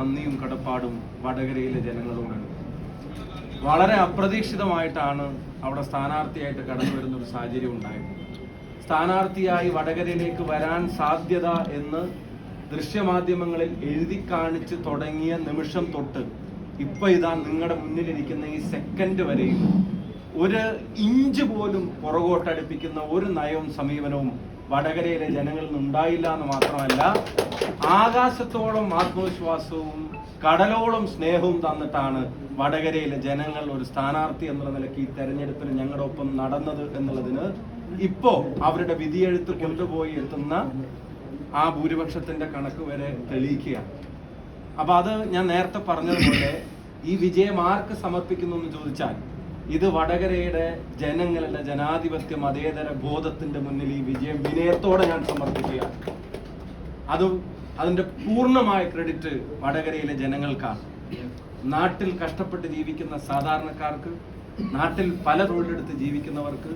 നന്ദിയും കടപ്പാടും വടകരയിലെ ജനങ്ങളോടുണ്ട് വളരെ അപ്രതീക്ഷിതമായിട്ടാണ് അവിടെ സ്ഥാനാർത്ഥിയായിട്ട് കടന്നു വരുന്ന ഒരു സാഹചര്യം ഉണ്ടായത്. സ്ഥാനാർത്ഥിയായി വടകരയിലേക്ക് വരാൻ സാധ്യത എന്ന് ദൃശ്യമാധ്യമങ്ങളിൽ എഴുതി കാണിച്ച് തുടങ്ങിയ നിമിഷം തൊട്ട് ഇപ്പൊ ഇതാ നിങ്ങളുടെ മുന്നിലിരിക്കുന്ന ഈ സെക്കൻഡ് വരെയും ഒരു ഇഞ്ച് പോലും പുറകോട്ടടുപ്പിക്കുന്ന ഒരു നയവും സമീപനവും വടകരയിലെ ജനങ്ങളിൽ ഉണ്ടായില്ല എന്ന് മാത്രമല്ല ആകാശത്തോളം ആത്മവിശ്വാസവും കടലോളം സ്നേഹവും തന്നിട്ടാണ് വടകരയിലെ ജനങ്ങൾ ഒരു സ്ഥാനാർത്ഥി എന്നുള്ള നിലയ്ക്ക് ഈ തെരഞ്ഞെടുപ്പിന് ഞങ്ങളുടെ ഒപ്പം നടന്നത് എന്നുള്ളതിന് ഇപ്പോ അവരുടെ വിധിയെഴുത്ത് കൊണ്ടുപോയി എത്തുന്ന ആ ഭൂരിപക്ഷത്തിന്റെ കണക്ക് വരെ തെളിയിക്കുകയാണ്. അപ്പൊ അത് ഞാൻ നേരത്തെ പറഞ്ഞതുപോലെ ഈ വിജയം ആർക്ക് സമർപ്പിക്കുന്നു എന്ന് ചോദിച്ചാൽ ഇത് വടകരയുടെ ജനങ്ങളുടെ ജനാധിപത്യ മതേതര ബോധത്തിന്റെ മുന്നിൽ ഈ വിജയം വിനയത്തോടെ ഞാൻ സമർപ്പിക്കുകയാണ്. അതും അതിന്റെ പൂർണമായ ക്രെഡിറ്റ് വടകരയിലെ ജനങ്ങൾക്കാണ്. നാട്ടിൽ കഷ്ടപ്പെട്ട് ജീവിക്കുന്ന സാധാരണക്കാർക്ക് നാട്ടിൽ പല തൊഴിലെടുത്ത് ജീവിക്കുന്നവർക്ക്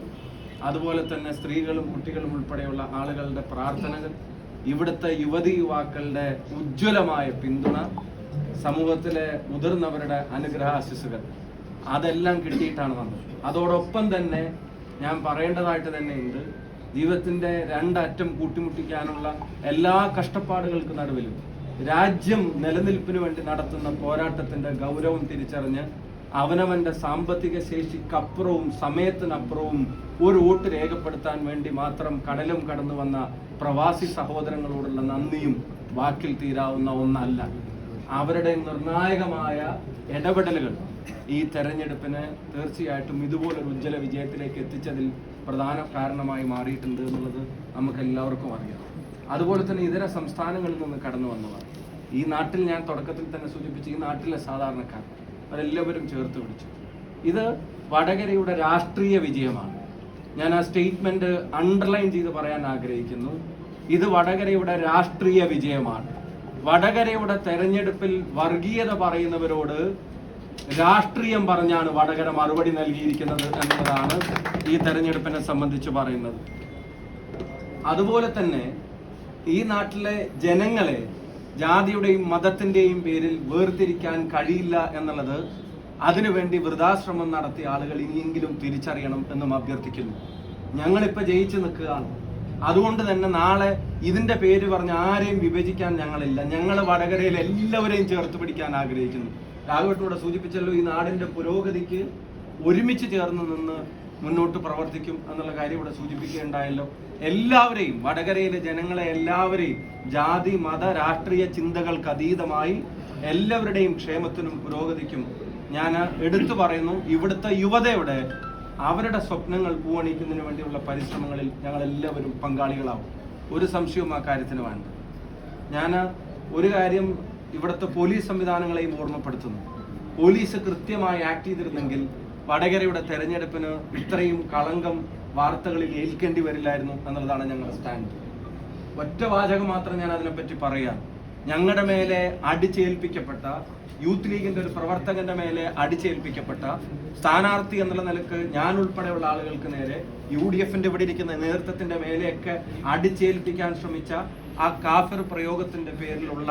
അതുപോലെ തന്നെ സ്ത്രീകളും കുട്ടികളും ഉൾപ്പെടെയുള്ള ആളുകളുടെ പ്രാർത്ഥനകൾ ഇവിടുത്തെ യുവതി യുവാക്കളുടെ ഉജ്ജ്വലമായ പിന്തുണ സമൂഹത്തിലെ മുതിർന്നവരുടെ അനുഗ്രഹാശിസുകൾ അതെല്ലാം കിട്ടിയിട്ടാണ് വന്നത്. അതോടൊപ്പം തന്നെ ഞാൻ പറയേണ്ടതായിട്ട് തന്നെ ഉണ്ട് ജീവിതത്തിന്റെ രണ്ടറ്റം കൂട്ടിമുട്ടിക്കാനുള്ള എല്ലാ കഷ്ടപ്പാടുകൾക്ക് നടുവിലും രാജ്യം നിലനിൽപ്പിന് വേണ്ടി നടത്തുന്ന പോരാട്ടത്തിന്റെ ഗൗരവം തിരിച്ചറിഞ്ഞ് അവനവന്റെ സാമ്പത്തിക ശേഷിക്കപ്പുറവും സമയത്തിനപ്പുറവും ഒരു വോട്ട് രേഖപ്പെടുത്താൻ വേണ്ടി മാത്രം കടലും കടന്നു വന്ന പ്രവാസി സഹോദരങ്ങളോടുള്ള നന്ദിയും വാക്കിൽ തീരാവുന്ന ഒന്നല്ല. അവരുടെ നിർണായകമായ ഇടപെടലുകൾ ഈ തെരഞ്ഞെടുപ്പിന് തീർച്ചയായിട്ടും ഇതുപോലൊരു ഉജ്ജ്വല വിജയത്തിലേക്ക് എത്തിച്ചതിൽ പ്രധാന കാരണമായി മാറിയിട്ടുണ്ട് എന്നുള്ളത് നമുക്ക് എല്ലാവർക്കും അറിയാം. അതുപോലെ തന്നെ ഇതര സംസ്ഥാനങ്ങളിൽ നിന്ന് കടന്നു വന്നവർ. ഈ നാട്ടിൽ ഞാൻ തുടക്കത്തിൽ തന്നെ സൂചിപ്പിച്ച ഈ നാട്ടിലെ സാധാരണക്കാർ. അവരെല്ലാവരും ചേർത്ത് പിടിച്ചു. ഇത് വടകരയുടെ രാഷ്ട്രീയ വിജയമാണ്. ഞാൻ ആ സ്റ്റേറ്റ്മെന്റ് അണ്ടർലൈൻ ചെയ്ത് പറയാൻ ആഗ്രഹിക്കുന്നു. ഇത് വടകരയുടെ രാഷ്ട്രീയ വിജയമാണ്. വടകരയുടെ തെരഞ്ഞെടുപ്പിൽ വർഗീയത പറയുന്നവരോട് രാഷ്ട്രീയം പറഞ്ഞാണ് വടകര മറുപടി നൽകിയിരിക്കുന്നത് എന്നതാണ് ഈ തെരഞ്ഞെടുപ്പിനെ സംബന്ധിച്ച് പറയുന്നത്. അതുപോലെ തന്നെ ഈ നാട്ടിലെ ജനങ്ങളെ ജാതിയുടെയും മതത്തിന്റെയും പേരിൽ വേർതിരിക്കാൻ കഴിയില്ല എന്നുള്ളത് അതിനുവേണ്ടി വൃതാശ്രമം നടത്തിയ ആളുകൾ ഇനിയെങ്കിലും തിരിച്ചറിയണം എന്നും അഭ്യർത്ഥിക്കുന്നു. ഞങ്ങളിപ്പോ ജയിച്ചു നിൽക്കുകയാണ്. അതുകൊണ്ട് തന്നെ നാളെ ഇതിന്റെ പേര് പറഞ്ഞ് ആരെയും വിഭജിക്കാൻ ഞങ്ങളില്ല. ഞങ്ങൾ വടകരയിൽ എല്ലാവരെയും ചേർത്ത് പിടിക്കാൻ ആഗ്രഹിക്കുന്നു. രാഘവട്ടൂടെ സൂചിപ്പിച്ചല്ലോ ഈ നാടിന്റെ പുരോഗതിക്ക് ഒരുമിച്ച് ചേർന്ന് നിന്ന് മുന്നോട്ട് പ്രവർത്തിക്കും എന്നുള്ള കാര്യം ഇവിടെ സൂചിപ്പിക്കുകയുണ്ടായല്ലോ. എല്ലാവരെയും വടകരയിലെ ജനങ്ങളെ എല്ലാവരെയും ജാതി മത രാഷ്ട്രീയ ചിന്തകൾക്ക് അതീതമായി എല്ലാവരുടെയും ക്ഷേമത്തിനും പുരോഗതിക്കും ഞാൻ എടുത്തു പറയുന്നു. ഇവിടുത്തെ യുവതയുടെ അവരുടെ സ്വപ്നങ്ങൾ പൂവണിക്കുന്നതിന് വേണ്ടിയുള്ള പരിശ്രമങ്ങളിൽ ഞങ്ങൾ എല്ലാവരും പങ്കാളികളാവും. ഒരു സംശയവും ആ കാര്യത്തിന് വേണ്ട. ഞാൻ ഒരു കാര്യം ഇവിടുത്തെ പോലീസ് സംവിധാനങ്ങളെയും ഓർമ്മപ്പെടുത്തുന്നു. പോലീസ് കൃത്യമായി ആക്ട് ചെയ്തിരുന്നെങ്കിൽ വടകരയുടെ തെരഞ്ഞെടുപ്പിന് ഇത്രയും കളങ്കം വാർത്തകളിൽ ഏൽക്കേണ്ടി വരില്ലായിരുന്നു എന്നുള്ളതാണ് ഞങ്ങളുടെ സ്റ്റാൻഡ്. ഒറ്റ വാചകം മാത്രം ഞാൻ അതിനെപ്പറ്റി പറയാം. ഞങ്ങളുടെ മേലെ അടിച്ചേൽപ്പിക്കപ്പെട്ട യൂത്ത് ലീഗിന്റെ ഒരു പ്രവർത്തകന്റെ മേലെ അടിച്ചേൽപ്പിക്കപ്പെട്ട സ്ഥാനാർത്ഥി എന്നുള്ള നിലയ്ക്ക് ഞാൻ ഉൾപ്പെടെയുള്ള ആളുകൾക്ക് നേരെ യു ഡി എഫിന്റെ ഇവിടെ ഇരിക്കുന്ന നേതൃത്വത്തിന്റെ മേലെയൊക്കെ അടിച്ചേൽപ്പിക്കാൻ ശ്രമിച്ച ആ കാഫർ പ്രയോഗത്തിന്റെ പേരിലുള്ള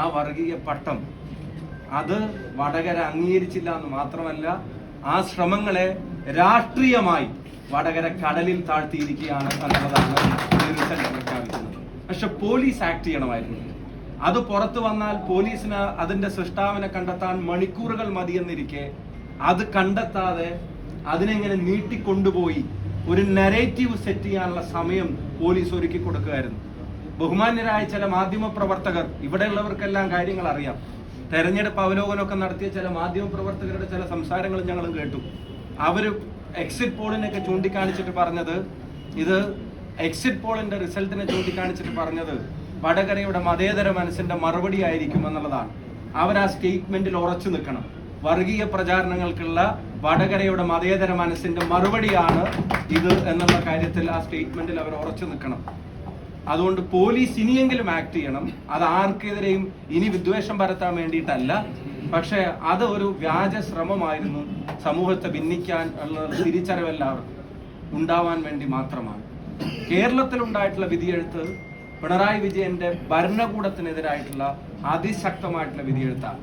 ആ വർഗീയ പട്ടം അത് വടകര അംഗീകരിച്ചില്ല എന്ന് മാത്രമല്ല ആ ശ്രമങ്ങളെ രാഷ്ട്രീയമായി വടകര കടലിൽ താഴ്ത്തിയിരിക്കുകയാണ് എന്നുള്ളതാണ് പ്രഖ്യാപിക്കുന്നത്. പക്ഷെ പോലീസ് ആക്ട് ചെയ്യണമായിരുന്നു. അത് പുറത്തു വന്നാൽ പോലീസിന് അതിന്റെ സൃഷ്ടാവിനെ കണ്ടെത്താൻ മണിക്കൂറുകൾ മതിയെന്നിരിക്കെ അത് കണ്ടെത്താതെ അതിനെങ്ങനെ നീട്ടിക്കൊണ്ടുപോയി ഒരു നെറേറ്റീവ് സെറ്റ് ചെയ്യാനുള്ള സമയം പോലീസ് ഒരുക്കി കൊടുക്കുകയായിരുന്നു ബഹുമാന്യരായ ചില മാധ്യമ പ്രവർത്തകർ ഇവിടെയുള്ളവർക്കെല്ലാം കാര്യങ്ങൾ അറിയാം. തെരഞ്ഞെടുപ്പ് അവലോകനമൊക്കെ നടത്തിയ ചില മാധ്യമ പ്രവർത്തകരുടെ ചില സംസാരങ്ങൾ ഞങ്ങൾ കേട്ടു. അവർ എക്സിറ്റ് പോളിനൊക്കെ ചൂണ്ടിക്കാണിച്ചിട്ട് പറഞ്ഞത് ഇത് എക്സിറ്റ് പോളിന്റെ റിസൾട്ടിനെ ചൂണ്ടിക്കാണിച്ചിട്ട് പറഞ്ഞത് വടകരയുടെ മതേതര മനസ്സിന്റെ മറുപടി ആയിരിക്കും എന്നുള്ളതാണ്. അവർ ആ സ്റ്റേറ്റ്മെന്റിൽ ഉറച്ചു നിൽക്കണം. വർഗീയ പ്രചാരണങ്ങൾക്കുള്ള വടകരയുടെ മതേതര മനസ്സിന്റെ മറുപടിയാണ് ഇത് എന്നുള്ള കാര്യത്തിൽ ആ സ്റ്റേറ്റ്മെന്റിൽ അവർ ഉറച്ചു നിൽക്കണം. അതുകൊണ്ട് പോലീസ് ഇനിയെങ്കിലും ആക്ട് ചെയ്യണം. അത് ആർക്കെതിരെയും ഇനി വിദ്വേഷം പരത്താൻ വേണ്ടിയിട്ടല്ല. പക്ഷെ അത് ഒരു വ്യാജ ശ്രമമായിരുന്നു. സമൂഹത്തെ ഭിന്നിക്കാൻ ഉള്ള തിരിച്ചറിവെല്ലാവർക്കും ഉണ്ടാവാൻ വേണ്ടി മാത്രമാണ്. കേരളത്തിൽ ഉണ്ടായിട്ടുള്ള വിധിയെഴുത്ത് പിണറായി വിജയന്റെ ഭരണകൂടത്തിനെതിരായിട്ടുള്ള അതിശക്തമായിട്ടുള്ള വിധിയെഴുത്താണ്.